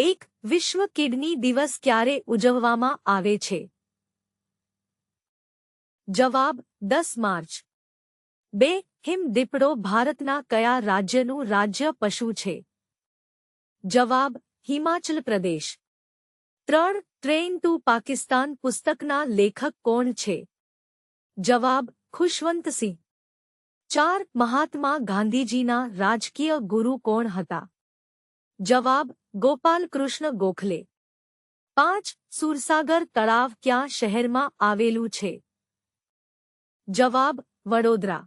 એક વિશ્વ કિડની દિવસ ક્યારે ઉજવવામાં આવે છે? જવાબ, દસ માર્ચ. બે, હિમ દીપડો ભારતના કયા રાજ્યનું રાજ્ય પશુ છે? જવાબ, હિમાચલ પ્રદેશ. ત્રણ ટ્રેન ટુ પાકિસ્તાન પુસ્તકના લેખક કોણ છે? જવાબ ખુશવંતસિંહ ચાર, મહાત્મા ગાંધીજીના રાજકીય ગુરુ કોણ હતા? જવાબ ગોપાલકૃષ્ણ ગોખલે. પાંચ, સુરસાગર તળાવ ક્યાં શહેરમાં આવેલું છે? જવાબ, વડોદરા.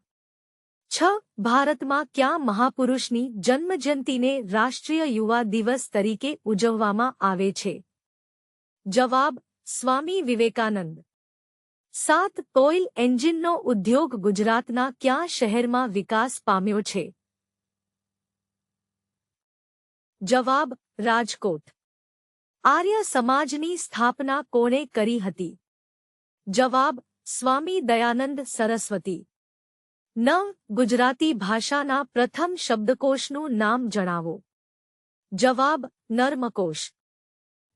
છ, ભારતમાં ક્યાં મહાપુરુષની જન્મજયંતિને રાષ્ટ્રીય યુવા દિવસ તરીકે ઉજવવામાં આવે છે? જવાબ, સ્વામી વિવેકાનંદ. સાત કોઇલ એન્જિનનો ઉદ્યોગ ગુજરાતના ક્યાં શહેરમાં વિકાસ પામ્યો છે? જવાબ રાજકોટ. આર્ય સમાજની સ્થાપના કોણે કરી હતી? જવાબ, સ્વામી દયાનંદ સરસ્વતી. નવ ગુજરાતી ભાષાના પ્રથમ શબ્દકોશનું નામ જણાવો. જવાબ, નર્મકોશ.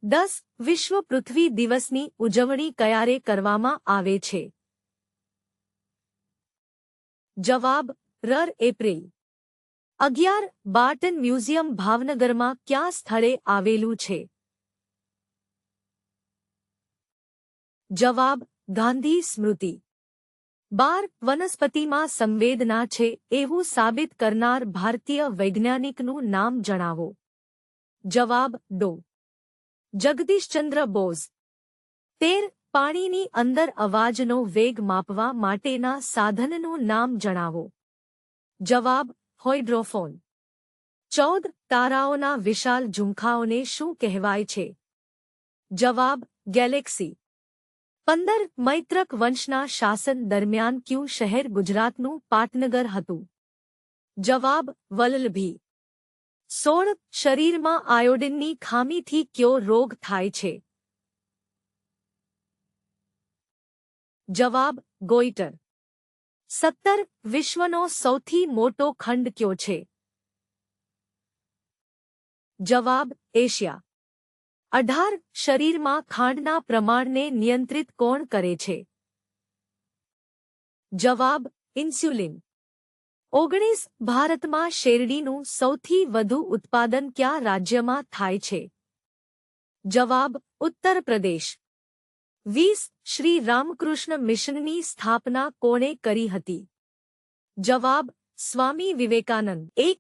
દસ, વિશ્વ પૃથ્વી દિવસની ઉજવણી ક્યારે કરવામાં આવે છે? જવાબ રર એપ્રિલ. અગિયાર બાર્ટન મ્યુઝિયમ ભાવનગરમાં ક્યાં સ્થળે આવેલું છે? જવાબ, ગાંધી સ્મૃતિ. બાર વનસ્પતિમાં સંવેદના છે એવું સાબિત કરનાર ભારતીય વૈજ્ઞાનિકનું નામ જણાવો. જવાબ, ડો. જગદીશચંદ્ર બોઝ. તેર પાણીની અંદર અવાજનો વેગ માપવા માટેના સાધનનું નામ જણાવો. જવાબ હોઇડ્રોફોન. ચૌદ તારાઓના વિશાલ ઝુંખાઓને શું કહેવાય છે? જવાબ, ગેલેક્સી. પંદર મૈત્રક વંશના શાસન દરમિયાન ક્યુ શહેર ગુજરાતનું પાટનગર હતું? જવાબ, વલલભી. સોળ શરીરમાં આયોડિનની ખામીથી કયો રોગ થાય છે? જવાબ ગોઈટર સત્તર વિશ્વનો સૌથી મોટો ખંડ કયો છે? જવાબ, એશિયા. અઢાર શરીરમાં ખાંડના પ્રમાણને નિયંત્રિત કોણ કરે છે? જવાબ, ઇન્સ્યુલિન. ઓગણીસ ભારતમાં શેરડીનું સૌથી વધુ ઉત્પાદન કયા રાજ્યમાં થાય છે? જવાબ, ઉત્તર પ્રદેશ. વીસ શ્રી રામકૃષ્ણ મિશનની સ્થાપના કોણે કરી હતી? જવાબ સ્વામી વિવેકાનંદ. એક